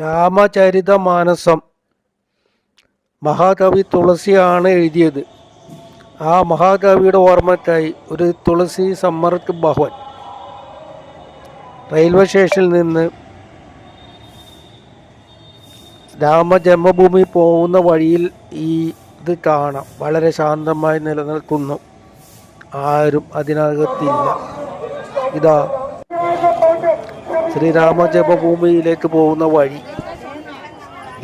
രാമചരിതമാനസം. മഹാകവി തുളസിയാണ് എഴുതിയത്. ആ മഹാകവിയുടെ ഓർമ്മയ്ക്കായി ഒരു തുളസി സമ്മർക്ക് ഭവൻ റെയിൽവേ സ്റ്റേഷനിൽ നിന്ന് രാമജന്മഭൂമി പോകുന്ന വഴിയിൽ ഈ ഇത് കാണാം. വളരെ ശാന്തമായി നിലനിൽക്കുന്നു. ആരും അതിനകത്തില്ല. ഇതാ ശ്രീരാമ ജന്മഭൂമിയിലേക്ക് പോകുന്ന വഴി.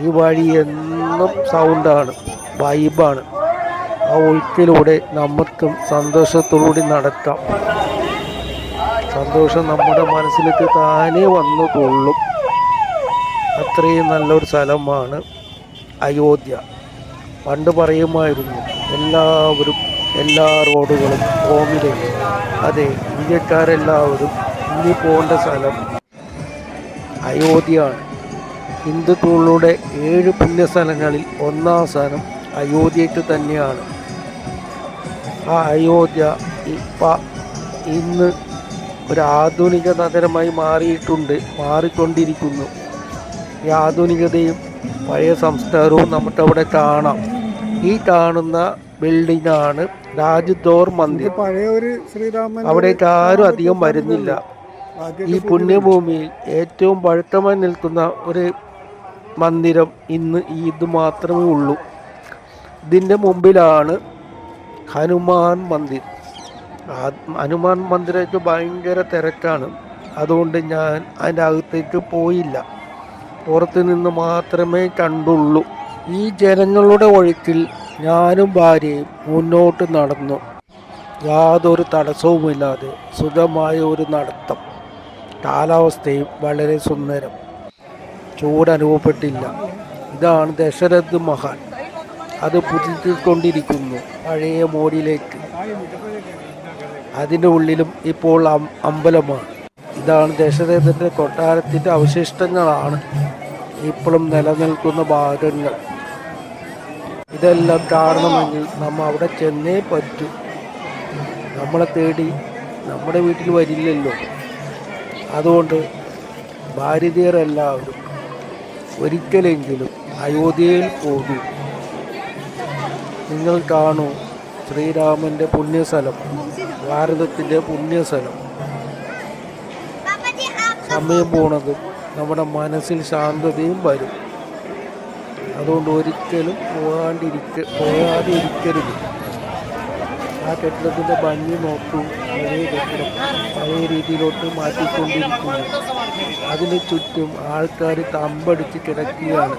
ഈ വഴി എന്നും സൗണ്ടാണ് വൈബാണ് ആ ഒഴുക്കിലൂടെ നമുക്കും സന്തോഷത്തോടുകൂടി നടക്കാം. സന്തോഷം നമ്മുടെ മനസ്സിലേക്ക് താനേ വന്നു കൊള്ളും. അത്രയും നല്ലൊരു സ്ഥലമാണ് അയോധ്യ. പണ്ട് പറയുമായിരുന്നു എല്ലാവരും എല്ലാ റോഡുകളും ഹോമിലേക്ക് അതെ ഇന്ത്യക്കാരെല്ലാവരും ഇനി പോകേണ്ട സ്ഥലം അയോധ്യയാണ്. ഹിന്ദുക്കളുടെ ഏഴ് പുണ്യസ്ഥലങ്ങളിൽ ഒന്നാം സ്ഥാനം അയോധ്യയ്ക്ക് തന്നെയാണ്. ആ അയോധ്യ ഇപ്പ ഇന്ന് ഒരു ആധുനിക നഗരമായി മാറിയിട്ടുണ്ട് മാറിക്കൊണ്ടിരിക്കുന്നു. ഈ ആധുനികതയും പഴയ സംസ്കാരവും നമുക്കവിടെ കാണാം. ഈ കാണുന്ന ബിൽഡിംഗ് ആണ് രാജ്ദോർ മന്ദിർ പഴയ ഒരു ശ്രീരാമൻ അവിടേക്ക് ആരും അധികം വരുന്നില്ല. ഈ പുണ്യഭൂമിയിൽ ഏറ്റവും പഴുത്തമായി നിൽക്കുന്ന ഒരു മന്ദിരം ഇന്ന് ഇത് മാത്രമേ ഉള്ളൂ. ഇതിന്റെ മുമ്പിലാണ് ഹനുമാൻ മന്ദിർ. ഹനുമാൻ മന്ദിരത്തിൽ ഭയങ്കര തിരക്കാണ്. അതുകൊണ്ട് ഞാൻ അതിന്റെ അകത്തേക്ക് പോയില്ല. പുറത്ത് നിന്ന് മാത്രമേ കണ്ടുള്ളൂ. ഈ ജനങ്ങളുടെ ഒഴുക്കിൽ ഞാനും ഭാര്യയും മുന്നോട്ട് നടന്നു. യാതൊരു തടസ്സവുമില്ലാതെ സുഖമായ ഒരു നടത്തം. കാലാവസ്ഥയും വളരെ സുന്ദരം. ചൂട് അനുഭവപ്പെട്ടില്ല ഇതാണ് ദശരഥ് മഹാൻ. അത് പുതിക്കൊണ്ടിരിക്കുന്നു പഴയ മോഡിലേക്ക്. അതിന്റെ ഉള്ളിലും ഇപ്പോൾ അമ്പലമാണ്. ഇതാണ് ദശരഥന്റെ കൊട്ടാരത്തിന്റെ അവശിഷ്ടങ്ങളാണ് ഇപ്പോഴും നിലനിൽക്കുന്ന ഭാഗങ്ങൾ. ഇതെല്ലാം കാണണമെങ്കിൽ നമ്മൾ അവിടെ ചെന്നേ പറ്റൂ. നമ്മളെ തേടി നമ്മുടെ വീട്ടിൽ വരില്ലല്ലോ. അതുകൊണ്ട് ഭാരതീയരെല്ലാവരും ഒരിക്കലെങ്കിലും അയോധ്യയിൽ പോകൂ. നിങ്ങൾ കാണൂ ശ്രീരാമന്റെ പുണ്യസ്ഥലം ഭാരതത്തിന്റെ പുണ്യസ്ഥലം. സമയം പോണതും നമ്മുടെ മനസ്സിൽ ശാന്തതയും വരും. അതുകൊണ്ട് ഒരിക്കലും പോകാണ്ടിരിക്ക പോകാതിരിക്കരുത്. ആ കെട്ടിടത്തിന്റെ ഭംഗി നോക്കൂ. പഴയ രീതിയിലോട്ട് മാറ്റിക്കൊണ്ടിരിക്കുന്നു അതിന് ചുറ്റും ആൾക്കാർ തമ്പടിച്ച് കിടക്കുകയാണ്.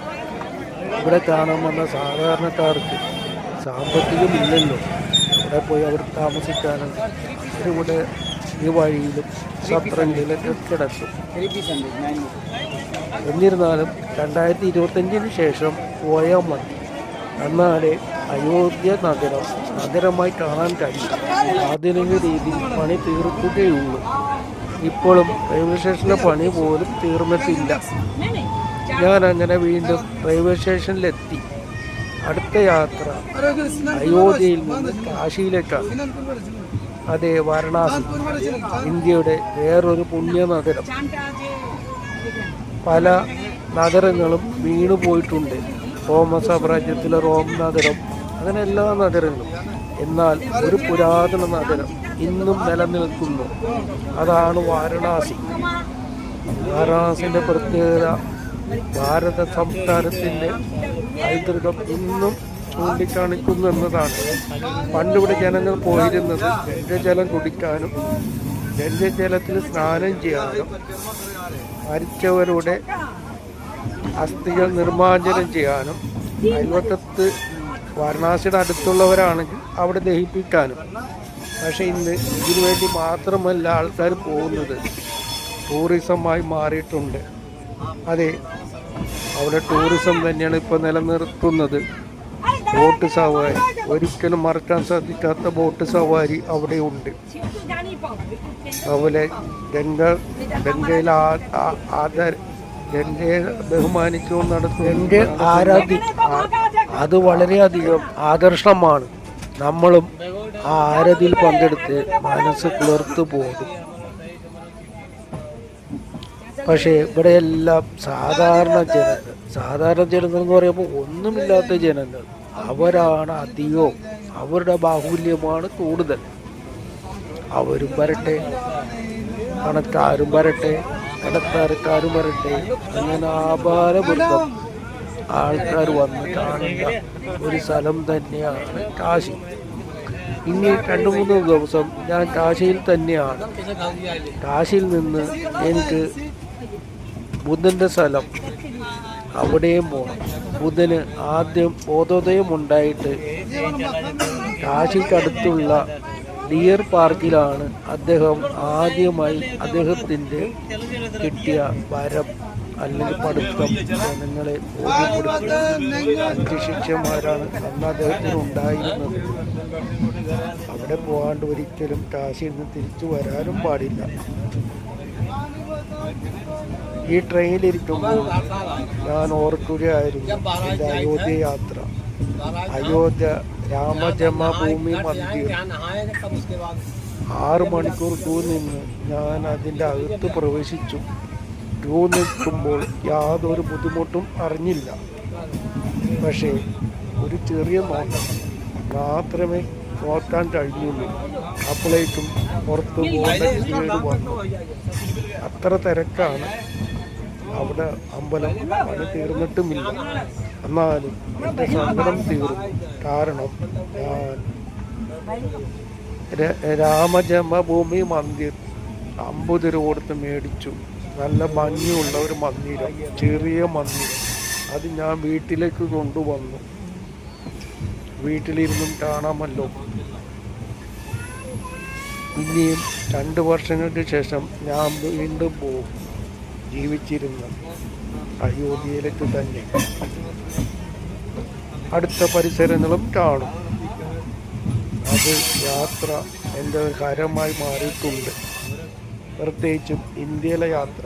ഇവിടെ കാണാൻ വന്ന സാധാരണക്കാർക്ക് സാമ്പത്തികമില്ലല്ലോ അവിടെ പോയി അവർ താമസിക്കാനും ഇവിടെ ഈ വഴിയിലും സത്രങ്ങളിലൊക്കെ കിടക്കും. എന്നിരുന്നാലും രണ്ടായിരത്തി ഇരുപത്തഞ്ചിന് ശേഷം പോയാൽ മതി. എന്നാലേ അയോധ്യ നഗരം നഗരമായി കാണാൻ കഴിയും. ആധുനിക രീതിയിൽ പണി തീർക്കുകയുള്ളൂ. ഇപ്പോഴും റെയിൽവേ സ്റ്റേഷനിലെ പണി പോലും തീർന്നിട്ടില്ല. ഞാൻ അങ്ങനെ വീണ്ടും റെയിൽവേ സ്റ്റേഷനിലെത്തി അടുത്ത യാത്ര അയോധ്യയിൽ നിന്ന് കാശിയിലേക്കാണ്. അതെ വാരണാസി. ഇന്ത്യയുടെ വേറൊരു പുണ്യ നഗരം. പല നഗരങ്ങളും വീണു പോയിട്ടുണ്ട് റോമ സാമ്രാജ്യത്തിലെ റോം നഗരം. അങ്ങനെ എല്ലാ നഗരങ്ങളും എന്നാൽ ഒരു പുരാതന നഗരം ഇന്നും നിലനിൽക്കുന്നു. അതാണ് വാരണാസി. വാരണാസിന്റെ പ്രത്യേകത ഭാരത സംസ്കാരത്തിന്റെ പൈതൃകം ഇന്നും ചൂണ്ടിക്കാണിക്കുന്നു എന്നതാണ്. പണ്ടിവിടെ ജനങ്ങൾ പോയിരുന്നത് ഗംഗജലം കുടിക്കാനും ഗംഗജലത്തിൽ സ്നാനം ചെയ്യാനും മരിച്ചവരുടെ അസ്ഥികൾ നിർമ്മാർജനം ചെയ്യാനും അയൽവക്കത്ത് വാരണാസിയുടെ അടുത്തുള്ളവരാണെങ്കിൽ അവിടെ ദഹിപ്പിക്കാനും. പക്ഷേ ഇന്ന് ഇതിനു വേണ്ടി മാത്രമല്ല ആൾക്കാർ പോകുന്നത്. ടൂറിസമായി മാറിയിട്ടുണ്ട്. അതെ അവിടെ ടൂറിസം തന്നെയാണ് ഇപ്പോൾ നിലനിർത്തുന്നത്. ബോട്ട് സവാരി. ഒരിക്കലും മറക്കാൻ സാധിക്കാത്ത ബോട്ട് സവാരി അവിടെ ഉണ്ട്. അതുപോലെ ഗംഗ ഗംഗയിൽ ആദര ഗംഗയെ ബഹുമാനിച്ചുകൊണ്ട് നടത്തുന്ന. ഗംഗ ആരാധി അത് വളരെയധികം ആകർഷണമാണ് നമ്മളും ആ ആരതിയിൽ പങ്കെടുത്ത് മനസ്സ് കുളിർത്തു പോകും. പക്ഷേ ഇവിടെയെല്ലാം സാധാരണ ജനങ്ങൾ സാധാരണ ജനങ്ങൾ എന്ന് പറയുമ്പോൾ ഒന്നുമില്ലാത്ത ജനങ്ങൾ. അവരാണ് അധികവും അവരുടെ ബാഹുല്യമാണ് കൂടുതൽ. അവരും വരട്ടെ പണക്കാരും വരട്ടെ കടത്താരക്കാരും വരട്ടെ അങ്ങനെ ആഭാരവൃത്തം ആൾക്കാർ വന്ന് കാണുന്ന ഒരു സ്ഥലം തന്നെയാണ് കാശി. ഇനി രണ്ടു മൂന്ന് ദിവസം ഞാൻ കാശിയിൽ തന്നെയാണ്. കാശിയിൽ നിന്ന് എനിക്ക് ബുദ്ധന്റെ സ്ഥലം അവിടെയും പോകണം ബുധന് ആദ്യം ബോധോദയം ഉണ്ടായിട്ട് കാശിക്കടുത്തുള്ള ഡിയർ പാർക്കിലാണ് അദ്ദേഹം ആദ്യമായി അദ്ദേഹത്തിന്റെ കിട്ടിയ വരം അല്ലെങ്കിൽ പഠിത്തം ജനങ്ങളെ ശിഷ്യന്മാരാണ്. അന്ന് അദ്ദേഹത്തിന് ഉണ്ടായിരുന്നത്. അവിടെ പോകാണ്ട് ഒരിക്കലും കാശിയിൽ നിന്ന് തിരിച്ചു വരാനും പാടില്ല. ഈ ട്രെയിനിലിരിക്കുമ്പോൾ ഞാൻ ഓർക്കുകയായിരുന്നു എന്റെ അയോധ്യ യാത്ര അയോധ്യ രാമജന്മഭൂമി മന്ദിർ ആറ് മണിക്കൂർ ക്യൂ നിന്ന് ഞാൻ അതിന്റെ അകത്ത് പ്രവേശിച്ചു. ക്യൂ നിൽക്കുമ്പോൾ യാതൊരു ബുദ്ധിമുട്ടും അറിഞ്ഞില്ല. പക്ഷേ ഒരു ചെറിയ നോട്ടം മാത്രമേ നോക്കാൻ കഴിഞ്ഞുള്ളൂ. അപ്പോഴേക്കും പുറത്ത് പോകേണ്ട വന്നു. അത്ര തിരക്കാണ്. അവിടെ അമ്പലം പണി തീർന്നിട്ടുമില്ല. എന്നാലും എന്റെ സങ്കടം തീർന്നു കാരണം ഞാൻ രാമജന്മഭൂമി മന്ദിർ അമ്പത് രൂപ കൊടുത്ത് മേടിച്ചു. നല്ല ഭംഗിയുള്ള ഒരു മന്ദിരം ചെറിയ മന്ദിരം. അത് ഞാൻ വീട്ടിലേക്ക് കൊണ്ടുവന്നു. വീട്ടിലിരുന്നും കാണാമല്ലോ. ഇനിയും രണ്ട് വർഷങ്ങൾക്ക് ശേഷം ഞാൻ വീണ്ടും പോകും. ജീവിച്ചിരുന്ന. അയോധ്യയിലേക്ക് തന്നെ. അടുത്ത പരിസരങ്ങളും കാണും. അത് യാത്ര എന്റെ കാര്യമായി മാറിയിട്ടുണ്ട്. പ്രത്യേകിച്ചും ഇന്ത്യയിലെ യാത്ര.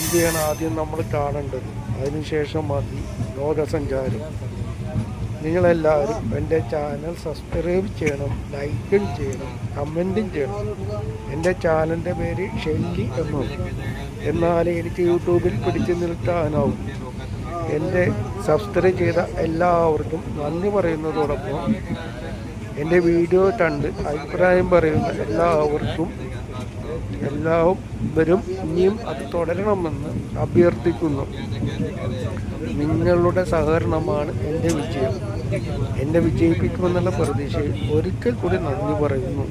ഇന്ത്യയാണ് ആദ്യം നമ്മൾ കാണേണ്ടത്. അതിനുശേഷം മതി ലോകസഞ്ചാരം. നിങ്ങളെല്ലാവരും എന്റെ ചാനൽ സബ്സ്ക്രൈബ് ചെയ്യണം ലൈക്കും ചെയ്യണം കമന്റും ചെയ്യണം. എന്റെ ചാനലിന്റെ പേര് ഷെല്ലി എന്നാണ് എന്നാലേ എനിക്ക് യൂട്യൂബിൽ പിടിച്ചു നിൽക്കാനാവും. എന്റെ സബ്സ്ക്രൈബ് ചെയ്ത എല്ലാവർക്കും നന്ദി പറയുന്നതോടൊപ്പം എന്റെ വീഡിയോ കണ്ട് അഭിപ്രായം പറയുന്ന എല്ലാവർക്കും എല്ലാവരും ഇനിയും അത് തുടരണമെന്ന് അഭ്യർത്ഥിക്കുന്നു. നിങ്ങളുടെ സഹകരണമാണ് എന്റെ വിജയം. എന്നെ വിജയിപ്പിക്കുമെന്നുള്ള പ്രതീക്ഷയിൽ ഒരിക്കൽ കൂടി നന്ദി പറയുന്നു.